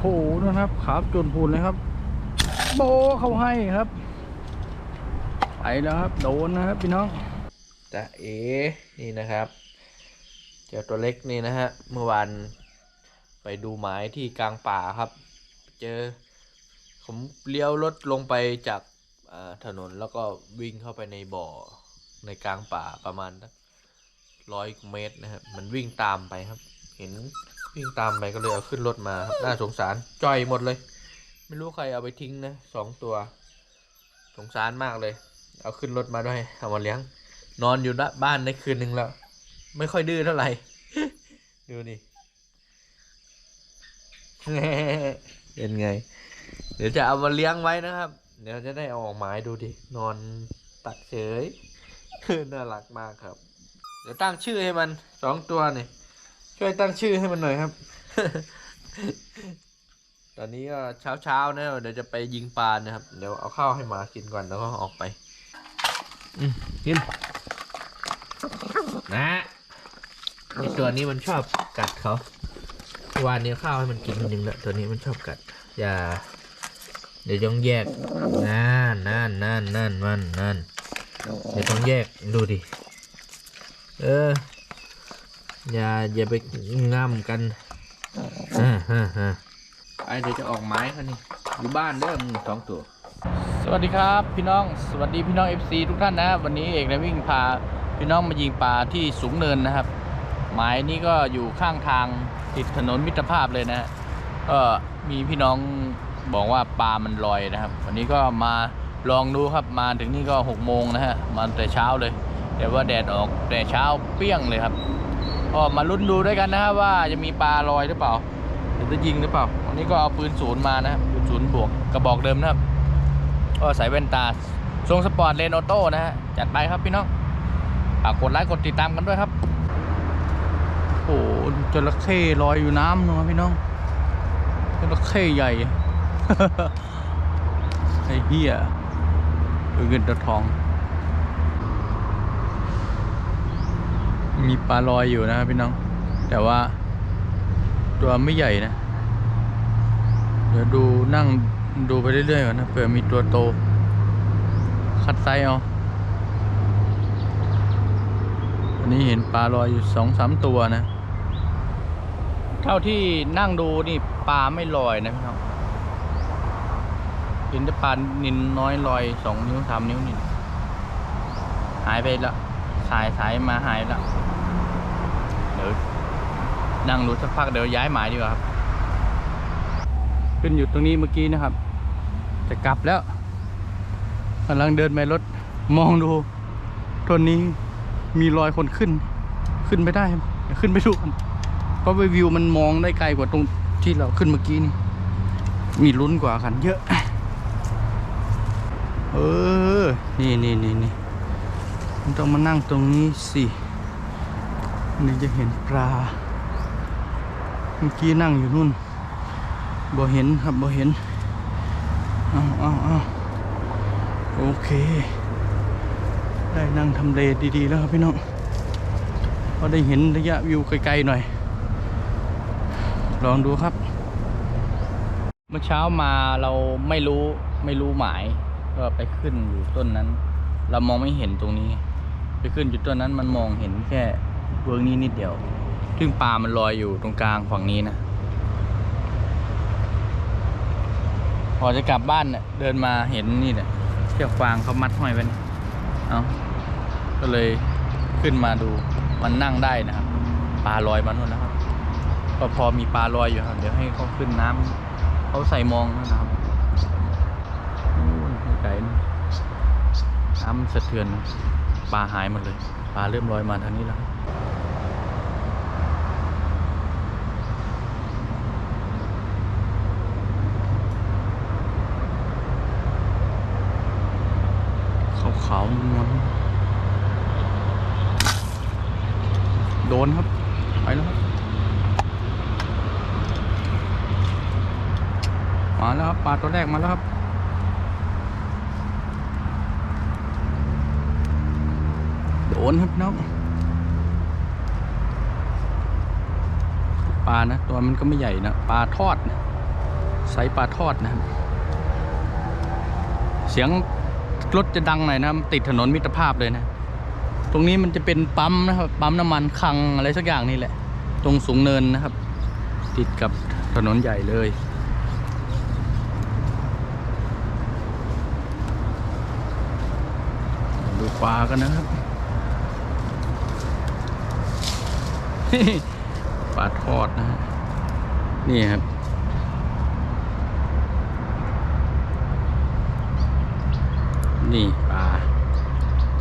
โหนะครับขาจนพูนเลยครับ โบเขาให้ครับ ไปแล้วครับ โดนนะครับพี่น้องจะเอนี่นะครับ เจอตัวเล็กนี่นะฮะ เมื่อวานไปดูหมายที่กลางป่าครับ เจอ ผมเลี้ยวรถลงไปจากถนนแล้วก็วิ่งเข้าไปในบ่อในกลางป่าประมาณร้อยเมตรนะครับ มันวิ่งตามไปครับ เห็น วิ่งตามไปก็เลยเอาขึ้นรถมาครับน่าสงสารจ่อยหมดเลย ไม่รู้ใครเอาไปทิ้งนะสองตัว สงสารมากเลย เอาขึ้นรถมาด้วยเอามาเลี้ยง นอนอยู่บ้านได้คืนหนึ่งแล้ว ไม่ค่อยดื้อเท่าไหร่ดูนี่เป็นไง เดี๋ยวจะเอามาเลี้ยงไว้นะครับ เดี๋ยวจะได้เอาออกมาให้ดูดินอนตักเฉยน่ารักมากครับ เดี๋ยวตั้งชื่อให้มันสองตัวนี่ ช่วยตั้งชื่อให้มันหน่อยครับ ตอนนี้ก็เช้าเช้าๆนะเดี๋ยวจะไปยิงปลานะครับ เดี๋ยวเอาข้าวให้หมากินก่อนแล้วก็ออกไปอืมกินนะไอตัวนี้มันชอบกัดเขาเมื่อวานนี้ข้าวให้มันกินคนหนึ่งแล้วตัวนี้มันชอบกัด อย่า เดี๋ยวต้องแยกนั่นนั่นนั่นนั่นมันนั่นเดี๋ยวต้องแยกดูดิเออ อย่าอย่าไปง่ำกันฮ่าฮ่าฮ่าไอเดี๋ยวจะออกไม้เขานี่อยู่บ้านเด้อมึงสองตัว สวัสดีครับพี่น้องสวัสดีพี่น้อง FC ทุกท่านนะ วันนี้เอกได้วิ่งพาพี่น้องมายิงปลาที่สูงเนินนะครับ หมายนี้ก็อยู่ข้างทางติดถนนมิตรภาพเลยนะฮะก็มีพี่น้องบอกว่าปลามันลอยนะครับ วันนี้ก็มาลองดูครับมาถึงนี่ก็6กโมงนะฮะมาแต่เช้าเลย แต่ว่าแดดออกแต่เช้าเปรี้ยงเลยครับ ก็มาลุ้นดูด้วยกันนะครับว่าจะมีปลาลอยหรือเปล่าหรือจะยิงหรือเปล่า วันนี้ก็เอาปืนศูนย์มานะครับปืนศูนย์บวกกระบอกเดิมนะครับ ก็ใส่แว่นตาทรงสปอร์ตเลนออโต้นะฮะจัดไปครับพี่น้องฝากกดไลค์กดติดตามกันด้วยครับโอ้โหจระเข้ลอยอยู่น้ำนะพี่น้องจระเข้ใหญ่ไอ้เหี้ยเงินตัวทอง มีปลาลอยอยู่นะครับพี่น้อง แต่ว่า ตัวไม่ใหญ่นะ เดี๋ยวดูนั่งดูไปเรื่อยๆก่อนนะเผื่อมีตัวโต คัดไซส์เอาวันนี้เห็นปลาลอยอยู่สองสามตัวนะ เท่าที่นั่งดูนี่ปลาไม่ลอยนะพี่น้องเห็นแต่ปลานินน้อยลอยสองนิ้วสามนิ้วนี่หายไปแล้ว สายสายมาหายแล้วเดี๋ยวนั่งดูสักพักเดี๋ยวย้ายหมายดีกว่าครับ ขึ้นอยู่ตรงนี้เมื่อกี้นะครับ จะกลับแล้วกำลังเดินไปรถมองดูต้นนี้มีรอยคนขึ้น ขึ้นไม่ได้ขึ้นไปดูกันเพราะวิวมันมองได้ไกลกว่าตรงที่เราขึ้นเมื่อกี้นี่ มีลุ้นกว่ากันเยอะ เออ นี่นี่นี่นี่ มันต้องมานั่งตรงนี้สินี่จะเห็นปลา เมื่อกี้นั่งอยู่นู่น บ่เห็นครับ บ่เห็น เอาเอาเอาโอเค ได้นั่งทำเลดีๆแล้วครับพี่น้องก็ได้เห็นระยะวิวไกลๆหน่อย ลองดูครับ เมื่อเช้ามาเราไม่รู้ไม่รู้หมาย ก็ไปขึ้นอยู่ต้นนั้น เรามองไม่เห็นตรงนี้ ไปขึ้นอยู่ต้นนั้นมันมองเห็นแค่เวิร์นี้นิดเดียว ซึ่งปลามันลอยอยู่ตรงกลางฝั่งนี้นะ พอจะกลับบ้านเนี่ยเดินมาเห็นนี่เนี่ยเชือกฟางเขามัดห้อยไว้นี่เอาก็เลยขึ้นมาดูมันนั่งได้นะครับ ปลาลอยมาโน่นแล้วครับก็พอมีปลาลอยอยู่ครับ เดี๋ยวให้เขาขึ้นน้ำเขาใส่มองนะครับนู่นไกลน้ำสะเทือน ปลาหายหมดเลย ปลาเริ่มลอยมาทางนี้แล้วขาวๆนวลโดนครับ ไปแล้วครับ มาแล้วครับ ปลาตัวแรกมาแล้วครับ โด นครับน้องปลานะ ตัวมันก็ไม่ใหญ่นะปลาทอดนะไซส์ปลาทอดนะครับเสียงรถจะดังหน่อยนะติดถนนมิตรภาพเลยนะ ตรงนี้มันจะเป็นปั๊มนะครับปั๊มน้ำมันคลังอะไรสักอย่างนี่แหละ ตรงสูงเนินนะครับ ติดกับถนนใหญ่เลยดูปลากันนะครับ ปลาทอดนะฮะนี่ครับ นี่ปลา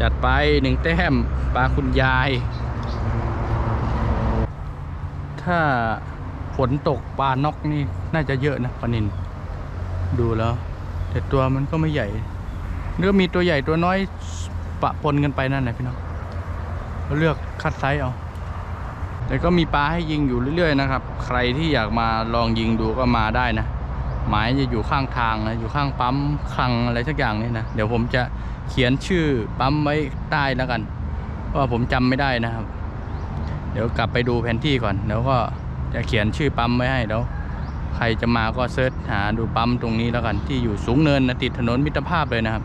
จัดไปหนึ่งแต้มปลาคุณยาย ถ้าฝนตกปลานกนี่น่าจะเยอะนะปลานินดูแล้ว แต่ตัวมันก็ไม่ใหญ่เนื้อมีตัวใหญ่ตัวน้อยปะปนกันไปนั่นแหละพี่น้องเราเลือกคัดไซส์เอา แต่ก็มีปลาให้ยิงอยู่เรื่อยๆนะครับ ใครที่อยากมาลองยิงดูก็มาได้นะ หมายจะอยู่ข้างทางนะ อยู่ข้างปั๊มคลังอะไรสักอย่างนี่นะ เดี๋ยวผมจะเขียนชื่อปั๊มไว้ใต้แล้วกันเพราะว่าผมจำไม่ได้นะครับ เดี๋ยวกลับไปดูแผนที่ก่อน แล้วก็จะเขียนชื่อปั๊มไว้ให้แล้วใครจะมาก็เซิร์ชหาดูปั๊มตรงนี้แล้วกัน ที่อยู่สูงเนินนะติดถนนมิตรภาพเลยนะครับ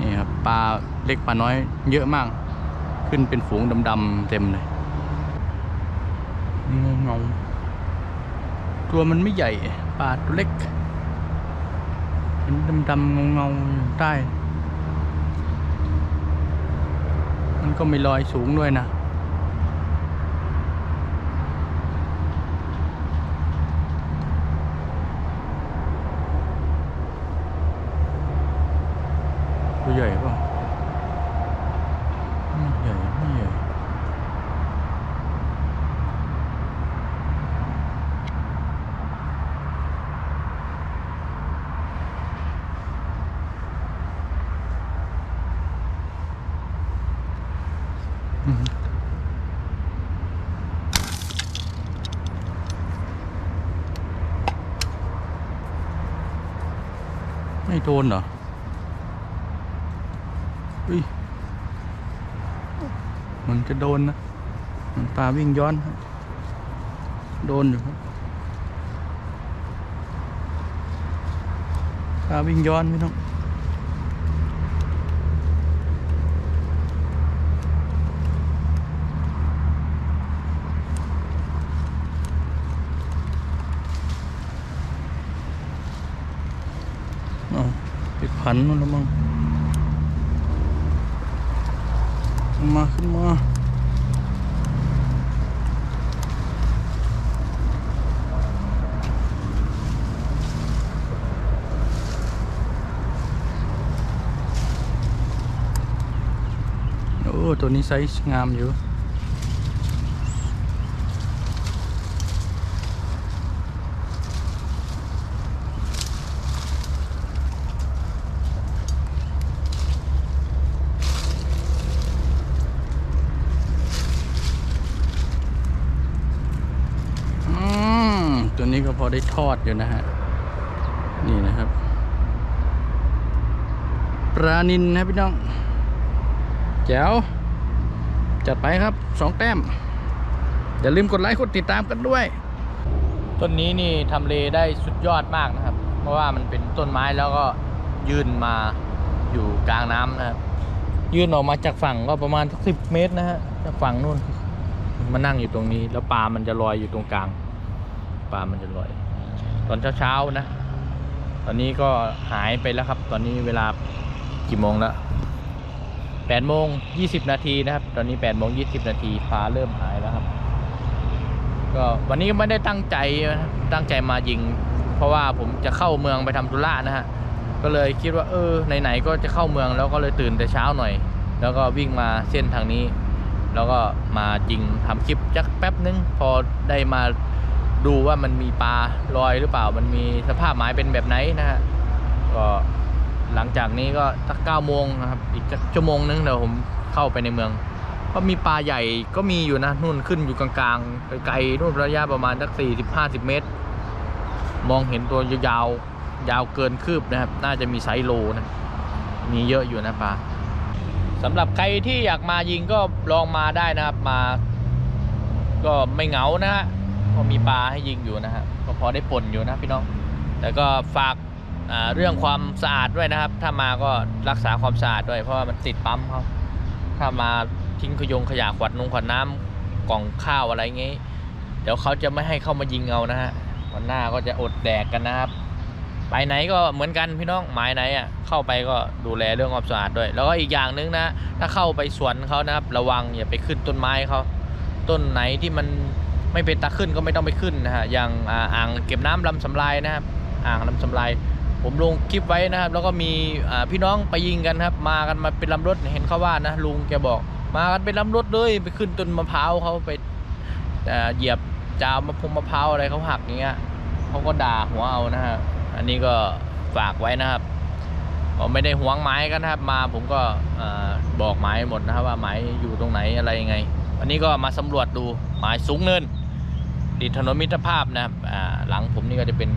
นี่ครับปลาเล็กปลาน้อยเยอะมาก ขึ้นเป็นฝูงดำๆเต็มเลย เงาเงาตัวมันไม่ใหญ่ปลาตัวเล็กเป็นดำๆเงาเงาๆใต้ มันก็ไม่ลอยสูงด้วยนะตัวใหญ่ป่ะไม่ใหญ่ไม่ใหญ่ อืม ไม่โดนเหรออุ้ยมันจะโดนนะมันปลาวิ่งย้อน โดนอยู่ครับปลาวิ่งย้อนไม่ต้อง อ้าว ปิดพันนู่นแล้วมั้งขึ้นมาขึ้นมา โอ้ ตัวนี้ไซส์งามอยู่ อืมตัวนี้ก็พอได้ ทอดอยู่นะฮะ นี่นะครับ ปลานินนะพี่น้อง แจ๋ว จัดไปครับสองแต้ม อย่าลืมกดไลค์กดติดตามกันด้วย ต้นนี้นี่ทำเลได้สุดยอดมากนะครับ เพราะว่ามันเป็นต้นไม้แล้วก็ยื่นมาอยู่กลางน้ำนะครับ ยื่นออกมาจากฝั่งก็ประมาณสักสิบเมตรนะฮะจากฝั่งนู่นมานั่งอยู่ตรงนี้ แล้วปลามันจะลอยอยู่ตรงกลาง ปลามันจะลอย ตอนเช้าๆนะ ตอนนี้ก็หายไปแล้วครับ ตอนนี้เวลากี่โมงแล้วแปดโมงยี่สิบนาทีนะครับ ตอนนี้แปดโมงยี่สิบนาทีปลาเริ่มหายแล้วครับ ก็วันนี้ก็ไม่ได้ตั้งใจตั้งใจมายิง เพราะว่าผมจะเข้าเมืองไปทำธุระนะฮะ ก็เลยคิดว่าเออไหนๆก็จะเข้าเมืองแล้วก็เลยตื่นแต่เช้าหน่อย แล้วก็วิ่งมาเส้นทางนี้ แล้วก็มายิงทำคลิปจักแป๊บนึง พอได้มา ดูว่ามันมีปลาลอยหรือเปล่า มันมีสภาพหมายเป็นแบบไหนนะฮะก็หลังจากนี้ก็สักเก้าโมงนะครับ อีกสักชั่วโมงนึงเดี๋ยวผมเข้าไปในเมืองก็มีปลาใหญ่ก็มีอยู่นะนู่นขึ้นอยู่กลางๆไกลๆนู่นระยะประมาณสักสี่สิบห้าสิบเมตร มองเห็นตัวยาวๆยาวเกินคืบนะครับ น่าจะมีไซโลนะมีเยอะอยู่นะปลาสำหรับใครที่อยากมายิงก็ลองมาได้นะครับมา ก็ไม่เหงานะฮะ ก็มีปลาให้ยิงอยู่นะฮะก็พอได้ป่นอยู่นะพี่น้องแล้วก็ฝากเรื่องความสะอาดด้วยนะครับ ถ้ามาก็รักษาความสะอาดด้วย เพราะว่ามันติดปั๊มเขาถ้ามาทิ้งขยงขยะขวดนงขวดน้ำกล่องข้าวอะไรเงี้ เดี๋ยวเขาจะไม่ให้เข้ามายิงเอานะฮะวันหน้าก็จะอดแดกกันนะครับ ไปไหนก็เหมือนกันพี่น้องหมายไหนอะเข้าไปก็ดูแลเรื่องความสะอาดด้วย แล้วก็อีกอย่างนึงนะ ถ้าเข้าไปสวนเขานะครับ ระวังอย่าไปขึ้นต้นไม้เขาต้นไหนที่มัน ไม่เป็นตาขึ้นก็ไม่ต้องไปขึ้นนะฮะอย่างอ่างเก็บน้ำลำสำลายนะครับอ่างลำสำลายผมลงคลิปไว้นะครับ แล้วก็มีพี่น้องไปยิงกันครับ มากันมาเป็นลำรถเห็นเขาว่านะลุงแกบอก มากันเป็นลำรถเลยไปขึ้นต้นมะพร้าวเขาไปเหยียบจาวมะพงมะพร้าวอะไรเขาหักอย่างเงี้ยเขาก็ด่าหัวเอานะฮะอันนี้ก็ฝากไว้นะครับก็ไม่ได้หวงไม้กันนะครับ มาผมก็บอกหมายหมดนะครับว่าหมายอยู่ตรงไหนอะไรยังไง วันนี้ก็มาสำรวจดูหมายสูงเนิน ติดถนนมิตรภาพนะครับหลังผมนี่ก็จะเป็น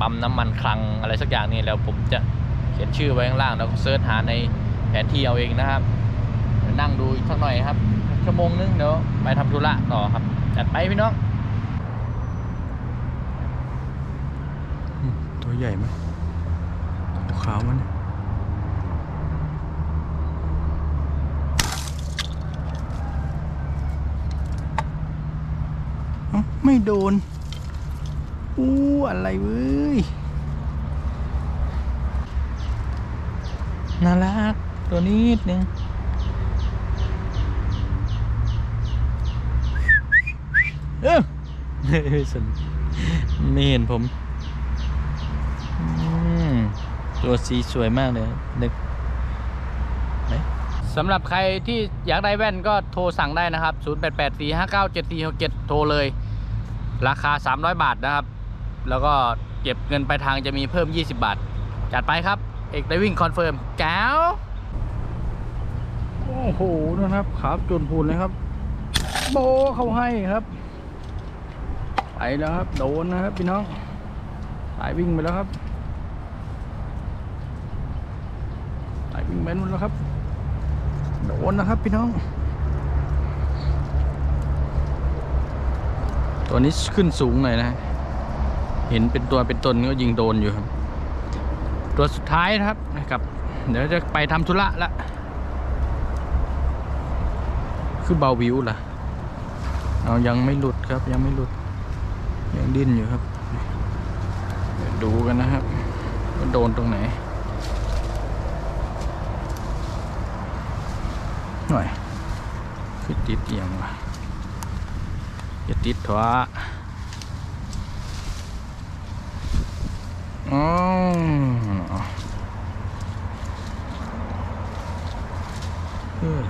ปั๊มน้ำมันคลังอะไรสักอย่างนี่แล้วผมจะเขียนชื่อไว้ข้างล่างแล้วเซิร์ชหาในแผนที่เอาเองนะครับนั่งดูอีกสักหน่อยครับชั่วโมงนึงเดี๋ยวไปทำธุระต่อครับจัดไปพี่น้องตัวใหญ่ไหมตัวขาวมัน ไม่โดน อู้อะไรเว้ย น่ารัก ตัวนี้นิดนึงเออสนไม่เห็นผม ตัวสีสวยมากเลยนึกสำหรับใครที่อยากได้แว่นก็โทรสั่งได้นะครับ 0884597467 โทรเลย ราคา 300 บาทนะครับ แล้วก็เก็บเงินไปทางจะมีเพิ่ม 20 บาท จัดไปครับ เอกได้วิ่งคอนเฟิร์มแก้วโอ้โหนะครับขาจนพูนเลยครับ โบเขาให้ครับ ไปแล้วครับ โดนนะครับพี่น้องสายวิ่งไปแล้วครับสายวิ่งไปนู่นแล้วครับ โดนนะครับพี่น้อง ตัวนี้ขึ้นสูงหน่อยนะ เห็นเป็นตัวเป็นตนก็ยิงโดนอยู่ครับ ตัวสุดท้ายครับนะครับ เดี๋ยวจะไปทำธุระละ คือเบาวิวล่ะเอายังไม่หลุดครับยังไม่หลุด ยังดิ้นอยู่ครับ ดูกันนะครับว่าโดนตรงไหนหน่อยคือติดเอียงว่ะ อย่าติดถวะอ๋อเออ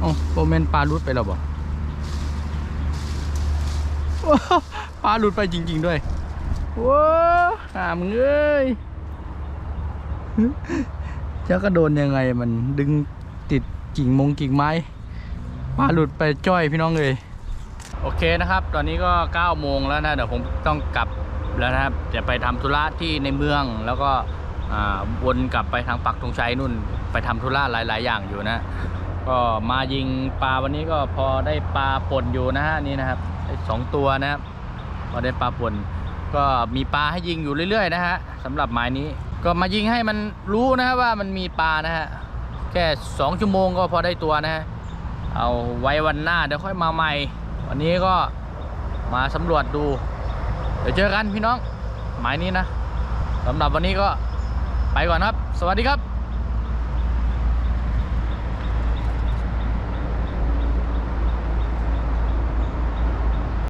เอ้โบแมนปลารุดไปแล้วบ่ ปลาหลุดไปจริง ๆ ด้วยว้าวหามึงเอ้ยเจ้าก็โดนยังไงมันดึงติดกิ่งมงกิ่งไม้ปลาหลุดไปจ้อยพี่น้องเลยโอเคนะครับ ตอนนี้ก็9โมงแล้วนะเดี๋ยวผมต้องกลับแล้วนะครับจะไปทำธุระที่ในเมืองแล้วก็อ่าวนกลับไปทางปักธงชัยนู่น ไปทำธุระหลาย ๆ อย่างอยู่นะ ก็มายิงปลาวันนี้ก็พอได้ปลาป่นอยู่นะฮะนี่นะครับได้สองตัวนะครับ พอได้ปลาป่นก็มีปลาให้ยิงอยู่เรื่อยๆนะฮะสำหรับหมายนี้ก็มายิงให้มันรู้นะฮะว่ามันมีปลานะฮะแค่สองชั่วโมงก็พอได้ตัวนะฮะเอาไว้วันหน้าเดี๋ยวค่อยมาใหม่ วันนี้ก็มาสำรวจดู เดี๋ยวเจอกันพี่น้อง หมายนี้นะสำหรับวันนี้ก็ไปก่อนครับ สวัสดีครับ